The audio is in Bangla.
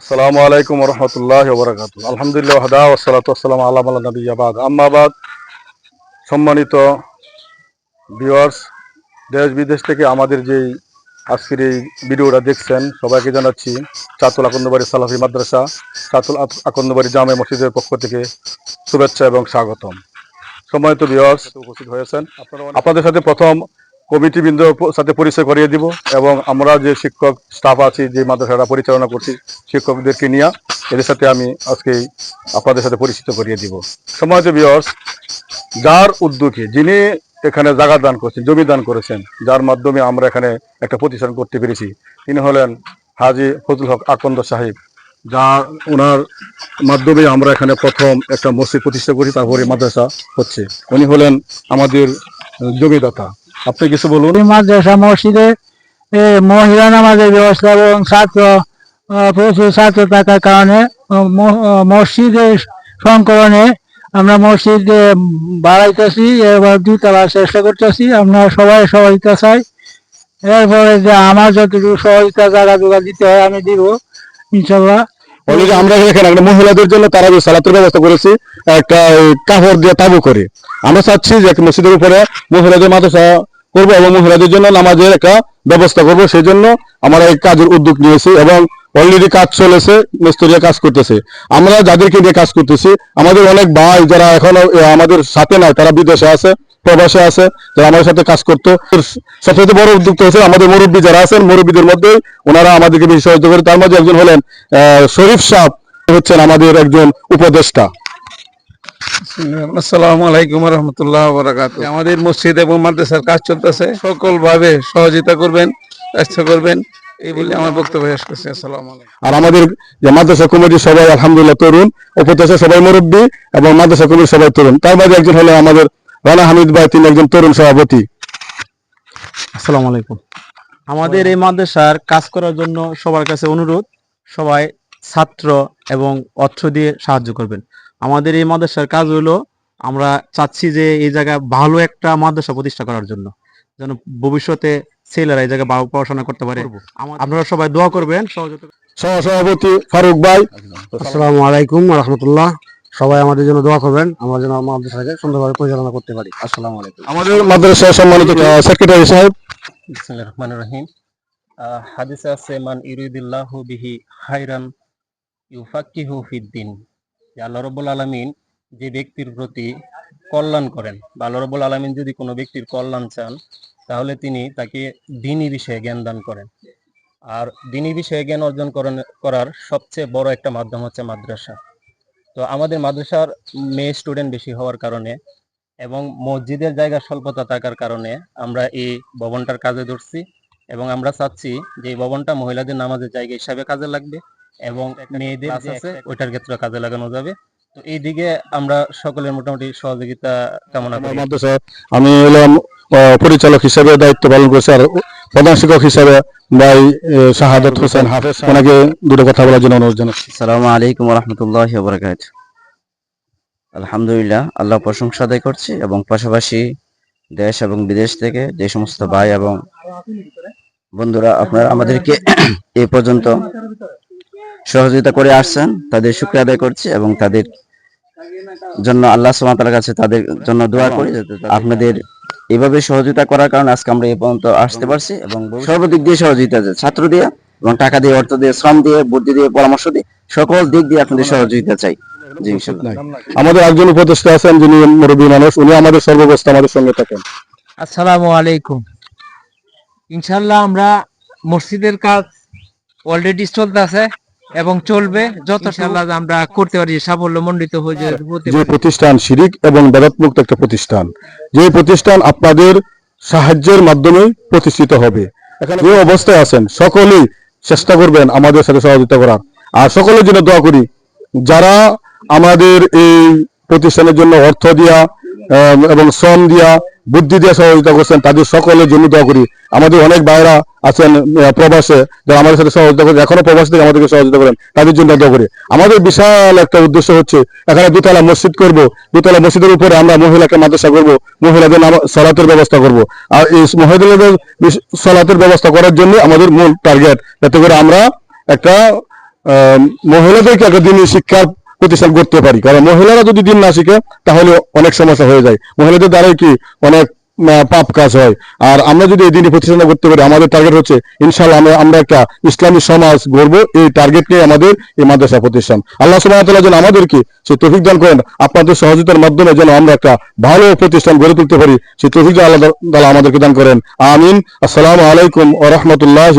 আসসালামু আলাইকুম রহমতুল্লাহ বরাকাত আলহামদুলিল্লাহ হাদা ওসালাত আসসালাম আল্লাহ আল্লাহ নবী আবাদ আম্মাবাদ সম্মানিত ভিউয়ার্স দেশ বিদেশ থেকে আমাদের যেই আজকের এই ভিডিওটা দেখছেন, সবাইকে জানাচ্ছি চাতুল আকন্দবাড়ি সালাফি মাদ্রাসা, চাতুল আকন্দবাড়ি জামে মসজিদের পক্ষ থেকে শুভেচ্ছা এবং স্বাগতম। সম্মানিত ভিউয়ার্স উপস্থিত হয়েছেন। আপনাদের সাথে প্রথম কমিটি বৃন্দ সাথে পরিচয় করিয়ে দিব এবং আমরা যে শিক্ষক স্টাফ আছি, যে মাদ্রাসাটা পরিচালনা করছি, শিক্ষকদেরকে নিয়ে এদের সাথে আমি আজকে আপনাদের সাথে পরিচিত করিয়ে দিব। সম্মানিত ভিউয়ার্স যার উদ্যোগে যিনি এখানে জায়গা দান করেছেন, জমি দান করেছেন, যার মাধ্যমে আমরা এখানে একটা প্রতিষ্ঠান করতে পেরেছি, তিনি হলেন হাজি ফজল হক আকন্দ সাহেব যা ওনার মাধ্যমে আমরা এখানে প্রথম একটা মসজিদ প্রতিষ্ঠা করি তারপরে মাদ্রাসা হচ্ছে। উনি হলেন আমাদের জমিদাতা। আপনি কিছু বলুন। মাদ্রাসা মসজিদে মহিলা নামাজের ব্যবস্থা এবং ছাত্র প্রচুর ছাত্র থাকার কারণে মসজিদের সংকলনে আমরা মসজিদ বাড়াইতেছি এবার দুতলা চেষ্টা করতেছি আমরা সবাই সহযোগিতা চাই। এরপরে যে আমার যতটুকু সহযোগিতা যারা জোগাড় দিতে হয় আমি দিব ইনশাল্লাহ আমরা এখানে একটা মহিলাদের জন্য তারা যে সালাতের ব্যবস্থা করেছি একটা কাপড় দিয়ে তাবু করে। আমরা চাচ্ছি যে মসজিদের উপরে মহিলাদের মাদ্রাসা করব এবং মহিলাদের জন্য নামাজের একটা ব্যবস্থা করব। সেই জন্য আমরা এই কাজের উদ্যোগ নিয়েছি এবং অলরেডি কাজ চলেছে, মিস্ত্রিরা কাজ করতেছে। আমরা যাদেরকে দিয়ে কাজ করতেছি, আমাদের অনেক ভাই যারা এখনও আমাদের সাথে নাই, তারা বিদেশে আছে, প্রবাসে আছে, যারা আমাদের সাথে কাজ করতো। সবচেয়ে বড় উদ্যোক্তা হচ্ছে আমাদের মুরব্বী যারা আছেন, মুরব্বীদের মধ্যে ওনারা আমাদেরকে বেশি সহযোগিতা করে। তার মধ্যে একজন হলেন শরীফ সাহ হচ্ছেন আমাদের একজন উপদেষ্টা। আসসালামু আলাইকুম রহমতুল্লাহ বরাকাত আমাদের মসজিদ এবং মাদ্রাসার কাজ চলতেছে। সকল ভাবে সহযোগিতা করবেন চেষ্টা করবেন। এই বলে আমার বক্তব্য শেষ করছি। আসসালামু আলাইকুম। আর আমাদের যে মাদ্রাসা কমিটির সবাই আলহামদুলিল্লাহ তরুণ উপদেষ্টা সবাই মুরব্বী এবং মাদ্রাসা কমিটির সবাই তরুণ। তার মাঝে একজন হলেন আমাদের রানা হামিদ ভাই তিনি একজন তরুণ সভাপতি। আসসালামু আলাইকুম। আমাদের এই মাদ্রাসার কাজ করার জন্য সবার কাছে অনুরোধ সবাই ছাত্র এবং অর্থ দিয়ে সাহায্য করবেন। আমাদের এই মাদ্রাসার কাজ হলো আমরা চাচ্ছি যে এই জায়গায় ভালো একটা মাদ্রাসা প্রতিষ্ঠা করার জন্য যেন ভবিষ্যতে ছেলেরা এই জায়গায় ভালো পড়াশোনা করতে পারে। আপনারা সবাই দোয়া করবেন সহযোগিতা সহ সভাপতি ফারুক ভাই। আসসালামু আলাইকুম রহমতুল্লাহ। সবাই আমাদের জন্য দোয়া করবেন আমরা যেন মাদ্রাসাকে সুন্দরভাবে পরিচালনা করতে পারি। আসসালামু আলাইকুম। আমাদের মাদ্রাসা সম্মানিত সেক্রেটারি সাহেব। বিসমিল্লাহির রহমানির রহিম। হাদিসে আছে মান ইউরিদুল্লাহু বিহি খাইরান ইউফাক্কিহু ফিদ্দিন যে আল্লাহ রাব্বুল আলামিন যে ব্যক্তির প্রতি কল্যাণ করেন বা আল্লাহ রাব্বুল আলামিন যদি কোনো ব্যক্তির কল্যাণ চান, তাহলে তিনি তাকে দিনী বিষয়ে জ্ঞান দান করেন। আর দিনী বিষয়ে জ্ঞান অর্জন করার সবচেয়ে বড় একটা মাধ্যম হচ্ছে মাদ্রাসা। তো আমাদের মাদ্রাসার মেয়ে স্টুডেন্ট বেশি হওয়ার কারণে এবং মসজিদের জায়গা স্বল্পতা থাকার কারণে আমরা এই ভবনটার কাজে ধরছি এবং আমরা চাচ্ছি যে এই ভবনটা মহিলাদের নামাজের জায়গা হিসাবে কাজে লাগবে। এবং মেয়েদের যে আছে ওইটার ক্ষেত্রে কাজে লাগানো যাবে। তো এই দিকে আমরা সকলের মোটামুটি সহযোগিতা কামনা আমার করি মাদ্রাসা আমি হলাম পরিচালক হিসেবে দায়িত্ব পালন করছি আর প্রধান শিক্ষক হিসেবে ভাই শাহাদত হোসেন হাফেজ ওনাকে দুটো কথা বলার জন্য অনুরোধ জানাচ্ছি। আসসালামু আলাইকুম রহমতুল্লাহ বরকাত আলহামদুলিল্লাহ আল্লাহ প্রশংসা আদায় করছি এবং পাশাপাশি দেশ এবং বিদেশ থেকে যে সমস্ত ভাই এবং বন্ধুরা আপনারা আমাদেরকে এ পর্যন্ত সহযোগিতা করে আসছেন তাদের শুক্রিয়া আদায় করছি এবং তাদের জন্য আল্লাহ সুমাতার কাছে তাদের জন্য দোয়া করি আপনাদের এভাবে সহযোগিতা করার কারণে আজকে আমরা এই পর্যন্ত আসতে পারছি এবং সর্বদিক দিয়ে সহযোগিতা আছে ছাত্র দিয়ে এবং টাকা দিয়ে অর্থ দিয়ে শ্রম দিয়ে বুদ্ধি দিয়ে পরামর্শ দিয়ে সকল দিক দিয়ে আপনাদের সহযোগিতা চাই। আমাদের একজন উপদেষ্টা আছেন যিনি মুরব্বী মানুষ উনি আমাদের সর্বব্যস্ত আমাদের সঙ্গে থাকেন। আসসালামু আলাইকুম। ইনশাল্লাহ আমরা মসজিদের কাজ অলরেডি চলতেছে। এবং চলবে যত ইনশাল্লাহ আমরা করতে পারি সাফল্য মণ্ডিত হয়ে যে হতে যে পারি। প্রতিষ্ঠান শিরিক এবং বেদাতমুক্ত একটা প্রতিষ্ঠান যে প্রতিষ্ঠান আপনাদের সাহায্যের মাধ্যমে প্রতিষ্ঠিত হবে। যে অবস্থায় আছেন সকলেই চেষ্টা করবেন আমাদের সাথে সহযোগিতা করার। আর সকলের জন্য দোয়া করি যারা আমাদের এই প্রতিষ্ঠানের জন্য অর্থ দিয়া এবং শ্রম দিয়া, বুদ্ধি দিয়ে সহযোগিতা করছেন, তাদের সকলের জন্য দোয়া করি। আমাদের অনেক ভাইরা আছেন প্রবাসে, যারা আমাদের সাথে সহযোগিতা করেন, এখনও প্রবাস থেকে আমাদেরকে সহযোগিতা করেন, তাদের জন্য দোয়া করি। আমাদের বিশাল একটা উদ্দেশ্য হচ্ছে, এখানে দুতলা মসজিদ করব, দুতলা মসজিদের উপরে আমরা মহিলাকে মাদ্রাসা করব, মহিলাদের নাম, সলাতের ব্যবস্থা করব। আর এই মহিলাদের সলাতের ব্যবস্থা করার জন্য আমাদের মূল টার্গেট, যাতে করে আমরা একটা মহিলাদেরকে একটা দিনই শিক্ষার প্রতিষ্ঠান করতে পারি। কারণ মহিলারা যদি দিন না শিখে, তাহলে অনেক সমস্যা হয়ে যায়। মহিলাদের দ্বারাই কি অনেক পাপ কাজ হয়। আর আমরা যদি এই দিনই প্রতিষ্ঠান করতে পারি, আমাদের টার্গেট হচ্ছে ইনশাল্লাহ আমরা একটা ইসলামী সমাজ গড়বো। এই টার্গেট নিয়ে আমাদের এই মাদ্রাসা প্রতিষ্ঠান। আল্লাহ সুবাহ যেন আমাদেরকে সেই তফিক দান করেন, আপনাদের সহযোগিতার মাধ্যমে যেন আমরা একটা ভালো প্রতিষ্ঠান গড়ে তুলতে পারি, সেই তফিক আল্লাহ আমাদেরকে দান করেন। আমিন। আসসালামু আলাইকুম ওয়া রাহমাতুল্লাহি